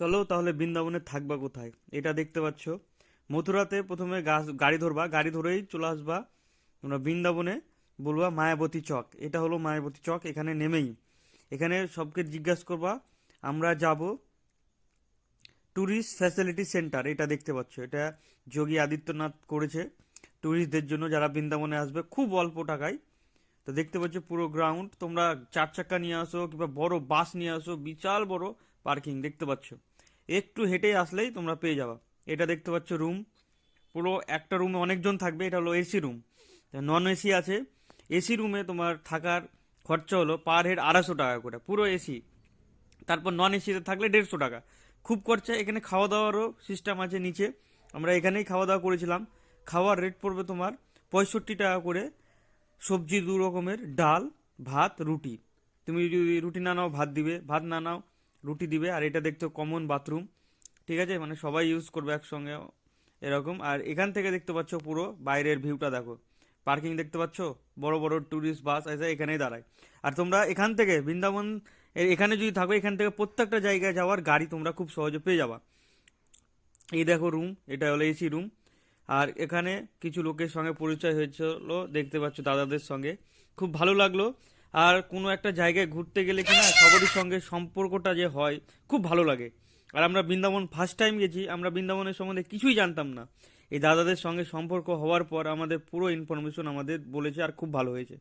চলো তাহলে বৃন্দাবনে থাকবা কোথায়? এটা দেখতে পাচ্ছ। মথুরাতে প্রথমে গাছ, গাড়ি ধরবা, গাড়ি ধরেই চলে আসবা তোমরা বৃন্দাবনে বলবা মায়াবতী চক। এটা হলো মায়াবতী চক, এখানে নেমেই। এখানে সবকে জিজ্ঞাসা করবা, আমরা যাব ট্যুরিস্ট ফ্যাসিলিটি সেন্টার এটা দেখতে পাচ্ছ। এটা যোগী আদিত্যনাথ করেছে ট্যুরিস্টদের জন্য, যারা বৃন্দাবনে আসবে খুব অল্প টাকায়। তো দেখতে পাচ্ছ পুরো গ্রাউন্ড তোমরা চার চাকা নিয়ে আসো কিংবা বড় বাস নিয়ে আসো, বিশাল বড় পার্কিং দেখতে পাচ্ছ। একটু হেঁটে আসলেই তোমরা পেয়ে যাবা। এটা দেখতে পাচ্ছ রুম পুরো একটা রুমে অনেকজন থাকবে, এটা হলো এসি রুম নন এসি আছে। এসি রুমে তোমার থাকার খরচা হলো পার হেড আড়াইশো টাকা করে, পুরো এসি তারপর নন এসিতে থাকলে দেড়শো টাকা। খুব খরচা, এখানে খাওয়া দাওয়ারও সিস্টেম আছে নিচে। আমরা এখানেই খাওয়া দাওয়া করেছিলাম। খাওয়ার রেট পড়বে তোমার পঁয়ষট্টি টাকা করে। সবজি দু রকমের, ডাল, ভাত, রুটি। তুমি যদি রুটি না নাও, ভাত দিবে। ভাত না নাও রুটি দিবে, আর এটা দেখতে কমন বাথরুম ঠিক আছে? মানে সবাই ইউজ করবে একসঙ্গে এরকম। আর এখান থেকে দেখতে পাচ্ছ পুরো বাইরের ভিউটা দেখো। পার্কিং দেখতে পাচ্ছ? বড় বড় ট্যুরিস্ট বাস আছে, এখানেই দাঁড়ায়। আর তোমরা এখান থেকে বৃন্দাবন এখানে যদি থাকো, এখান থেকে প্রত্যেকটা জায়গায় যাওয়ার গাড়ি তোমরা খুব সহজে পেয়ে যাবা। এই দেখো রুম এটা হলো এসি রুম আর এখানে কিছু লোকের সঙ্গে পরিচয় হয়েছিল, দেখতে পাচ্ছ দাদাদের সঙ্গে। খুব ভালো লাগল। আর কোনো একটা জায়গায় ঘুরতে গেলে কি না সবারই সঙ্গে সম্পর্কটা যে হয়, খুব ভালো লাগে। আর আমরা বৃন্দাবন ফার্স্ট টাইম গেছি, আমরা বৃন্দাবনের সম্বন্ধে কিছুই জানতাম না। এই দাদাদের সঙ্গে সম্পর্ক হওয়ার পর আমাদের পুরো ইনফরমেশন আমাদের বলেছে আর খুব ভালো হয়েছে।